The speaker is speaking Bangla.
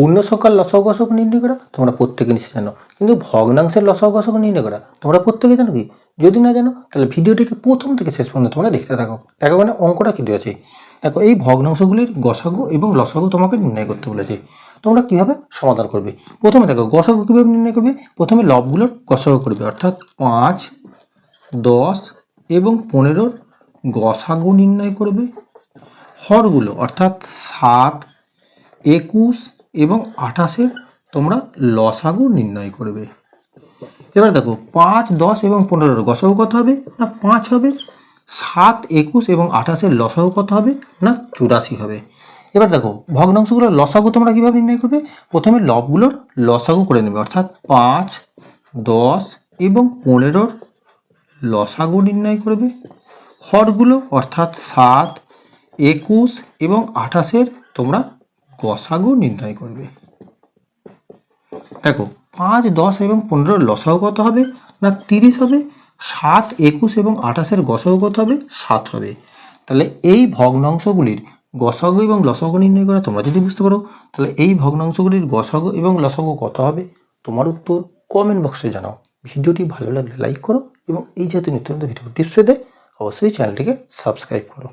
পূর্ণ সংখ্যার লসক গসক নির্ণয় করা তোমরা প্রত্যেকে নিশ্চয় জানো। কিন্তু ভগ্নাংশের লসক গসক নির্ণয় করা তোমরা প্রত্যেকে জানো কি? যদি না জানো, তাহলে ভিডিওটিকে প্রথম থেকে শেষ পর্যন্ত তোমরা দেখতে থাকো। দেখো মানে অঙ্কটা কিন্তু আছে দেখো, এই ভগ্নাংশগুলির গসাগু এবং লসাগু তোমাকে নির্ণয় করতে বলেছে। তোমরা কীভাবে সমাধান করবে? প্রথমে দেখো, গসাগু কীভাবে নির্ণয় করবে? প্রথমে লবগুলোর গসাগু করবে, অর্থাৎ পাঁচ, দশ এবং পনেরোর গসাগু নির্ণয় করবে। হরগুলো, অর্থাৎ সাত একুশ এবং আঠাশের তোমরা লসাগু নির্ণয় করবে। এবার দেখো, পাঁচ, দশ এবং পনেরোর গসাগু কত হবে? না, পাঁচ হবে। সাত, একুশ এবং আঠাশের লসাগু কত হবে? না, চুরাশি হবে। এবার দেখো ভগ্নাংশগুলোর লসাগু তোমরা কীভাবে নির্ণয় করবে? প্রথমে লবগুলোর লসাগু করে নেবে, অর্থাৎ পাঁচ, দশ এবং পনেরোর লসাগু নির্ণয় করবে। হরগুলো, অর্থাৎ সাত, একুশ এবং আঠাশের তোমরা গসাগু নির্ণয় করবে। দেখো, পাঁচ, দশ এবং পনেরোর লসাও কত হবে? না, তিরিশ হবে? সাত, একুশ এবং আঠাশের গসাগু কত হবে? সাত হবে। তাহলে এই ভগ্নাংশগুলির গসাগু এবং লসাগু নির্ণয় করা তোমরা যদি বুঝতে পারো, তাহলে এই ভগ্নাংশগুলির গসাগু এবং লসাগু কত হবে? তোমার উত্তর কমেন্ট বক্সে জানাও। ভিডিওটি ভালো লাগলে লাইক করো এবং এই জাতীয় নিত্য ভিডিও টিপস পেতে অবশ্যই চ্যানেলটিকে সাবস্ক্রাইব করো।